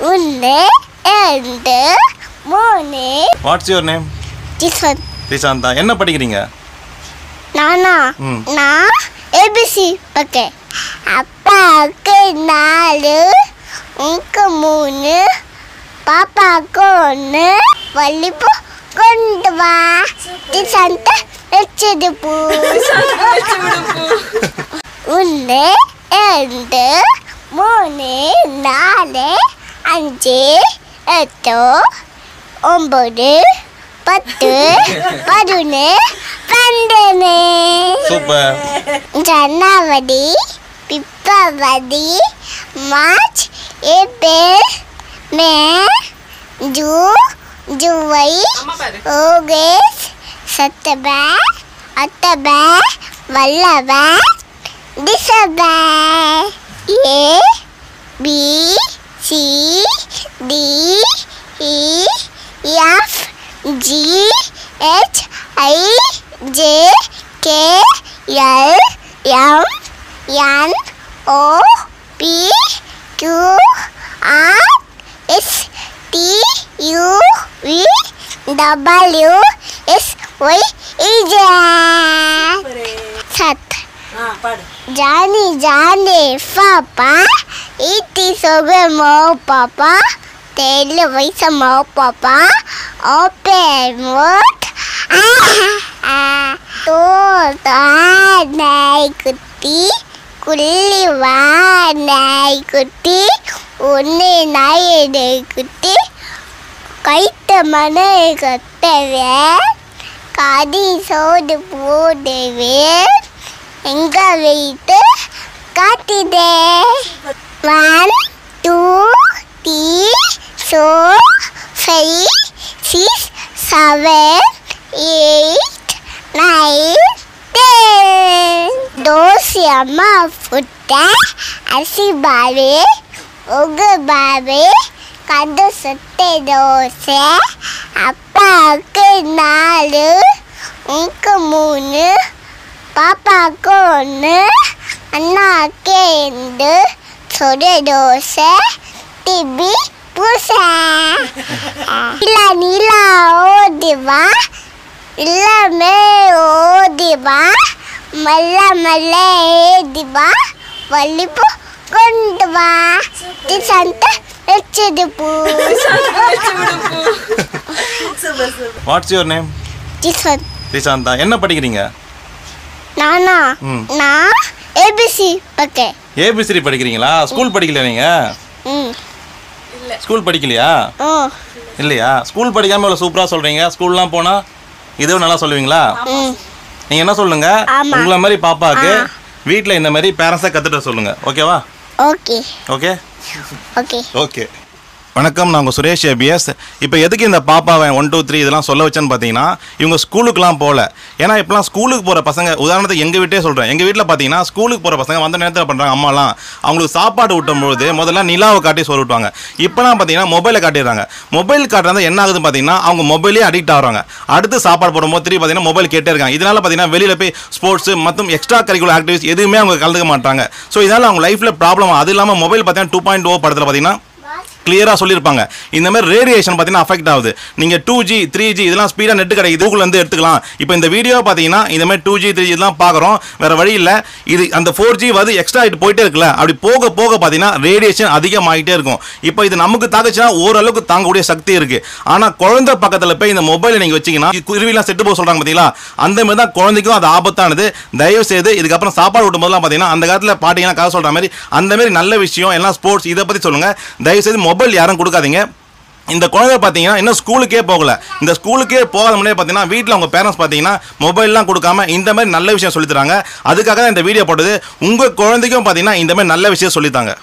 ஒன்று ரெண்டு மூணு வாட்ஸ் யுவர் நேம் என்ன படிக்கிறீங்க? நானா. நான் ஏபிசி ஓகே. அப்பாவுக்கு நாலு உனக்கு மூணு பாப்பாவுக்கு ஒன்று வள்ளிப்பூ கொண்டு வா. டிசன்ட்ட வச்சது பூ. ஒன்று ரெண்டு மூணு நாலு அஞ்சு எட்டு ஒம்பது பத்து பதினொன்று பன்னெண்டு சூப்பர் ஜனவரி பிப்ரவரி March April May June July August September October வல்லவர் டிசம்பர் ஏ B K K L M N O P Q R S T U V W S Y Z सत जाने जाने पापा इतनी सुबह मो पापा तेल वैसा मो पापा ओपे मोट Papa. குட்டி குள்ளி வா நாய் குட்டி ஒன்று நாய் குட்டி கைத்த மன கட்டவேன் காதி சோடு போடுவே எங்க வைத்து காட்டுதே one two three four five six seven eight nine ten dosa அம்மா புட்ட அரிசி பாரு உகு பாரு கண்டு சுத்த தோசை அப்பாவுக்கு நாலு உனக்கு மூணு பாப்பாவுக்கு ஒன்று அண்ணாவுக்கு ரெண்டு சுடு தோசை திபி பூசை. இல்ல நீலா ஓடிவா இல்லமே ஓடிவா. மல்ல மல்ல ஏடிவா வள்ளிப்பூ கொண்டு வா. சந்த வச்சது பூ. வாட்ஸ் யுவர் நேம் டிசன் ரிசாந்தா என்ன படிக்கிறீங்க? நானா. நான் ஏபிசி ஓகே ஏபிசிடி படிக்கிறீங்களா? ஸ்கூல் படிக்கலையா நீங்க? ம். ஸ்கூல் படிக்கலையா? ஓ. இல்லையா? ஸ்கூல் படிக்காம இவ்வளோ சூப்பராக சொல்றீங்க. ஸ்கூல்லாம் போனா இதுவும் நல்லா சொல்லுவீங்களா? ம். நீங்க என்ன சொல்லுங்க. உங்களை மாதிரி பாப்பாக்கு வீட்டில் இந்த மாதிரி பேரண்ட்ஸை கற்றுட்டு சொல்லுங்க. ஓகேவா ஓகே ஓகே ஓகே ஓகே வணக்கம் நான் உங்கள் சுரேஷ் ஏபிஎஸ். இப்போ எதுக்கு இந்த பாப்பாவை ஒன் டூ த்ரீ இதெல்லாம் சொல்ல வச்சேன்னு பார்த்தீங்கன்னா இவங்க ஸ்கூலுக்குலாம் போகல ஏன்னா இப்போலாம் ஸ்கூலுக்கு போகிற பசங்க உதாரணத்துக்கு எங்கள் வீட்டே சொல்கிறேன் எங்கள் வீட்டில் பார்த்தீங்கன்னா ஸ்கூலுக்கு போகிற பசங்க வந்த நேரத்தில் பண்ணுறாங்க அம்மாலாம் அவங்களுக்கு சாப்பாடு ஊட்டும்போது முதல்ல நிலாவை காட்டி சோறு விட்டுவாங்க இப்போலாம் பார்த்தீங்கன்னா மொபைலை காட்டிடுறாங்க. மொபைல் காட்டுறது என்ன ஆகுதுன்னு பார்த்தீங்கன்னா அவங்க மொபைலே அடிக்ட் ஆகிறாங்க. அடுத்து சாப்பாடு போடும்போது திருப்பி பார்த்தீங்கன்னா மொபைல் கேட்டே இருக்காங்க. இதனால பார்த்தீங்கன்னா வெளியில் போய் ஸ்போர்ட்ஸ் மற்றும் எக்ஸ்ட்ரா கரிக்குலர் ஆக்டிவிட்டிஸ் எதுவுமே அவங்க கலந்துக்க மாட்டாங்க. ஸோ இதனால் அவங்க லைஃப்பில் ப்ராப்ளம் அது இல்லாமல் மொபைல் பார்த்தீங்கன்னா டூ பாயிண்ட் ஓ oh படத்தில் பார்த்தீங்கன்னா கிளியராக சொல்லியிருப்பாங்க. இந்த மாதிரி ரேடியேஷன் பார்த்தீங்கன்னா அஃபெக்ட் ஆகுது. நீங்கள் டூ ஜி த்ரீ ஜி இதெல்லாம் ஸ்பீடாக நெட் கிடைக்குது. Google எடுத்துக்கலாம். இப்போ இந்த வீடியோ பார்த்தீங்கன்னா இந்த மாதிரி டூ ஜி த்ரீ இதெல்லாம் பார்க்குறோம். வேறு வழி இல்லை. இது அந்த ஃபோர் ஜி வந்து எக்ஸ்ட்ரா ஆகிட்டு போயிட்டே இருக்குல்ல. அப்படி போக போக பார்த்தீங்கன்னா ரேடியேஷன் அதிகமாகிட்டே இருக்கும். இப்போ இது நமக்கு தாக்குச்சுன்னா ஓரளவுக்கு தாங்கக்கூடிய சக்தி இருக்குது ஆனால் குழந்தை பக்கத்தில் போய் இந்த மொபைலை நீங்கள் வச்சீங்கன்னா குருவிலாம் செட்டு போக சொல்கிறாங்க பார்த்தீங்களா? அந்த மாதிரி தான் குழந்தைக்கும் அது ஆபத்தானது. தயவு செய்து இதுக்கப்புறம் சாப்பாடு ஊட்டும் போதெல்லாம் பார்த்தீங்கன்னா அந்த காலத்தில் பாட்டிங்கன்னா கதை சொல்கிற மாதிரி அந்த மாதிரி நல்ல விஷயம் எல்லாம் ஸ்போர்ட்ஸ் இதை பற்றி சொல்லுங்கள் தயவு செய்து மொபைல் மொபைல் யாரும் கொடுக்காதீங்க. இந்த குழந்தை பார்த்தீங்கன்னா இன்னும் ஸ்கூலுக்கே போகல. இந்த ஸ்கூலுக்கே போகாத முன்னாடி பார்த்தீங்கன்னா வீட்டில் அவங்க பேரண்ட்ஸ் பார்த்தீங்கன்னா மொபைல்லாம் கொடுக்காம இந்த மாதிரி நல்ல விஷயம் சொல்லித்தராங்க அதுக்காக தான் இந்த வீடியோ போட்டது. உங்கள் குழந்தைக்கும் பார்த்தீங்கன்னா இந்த மாதிரி நல்ல விஷயம் சொல்லித்தாங்க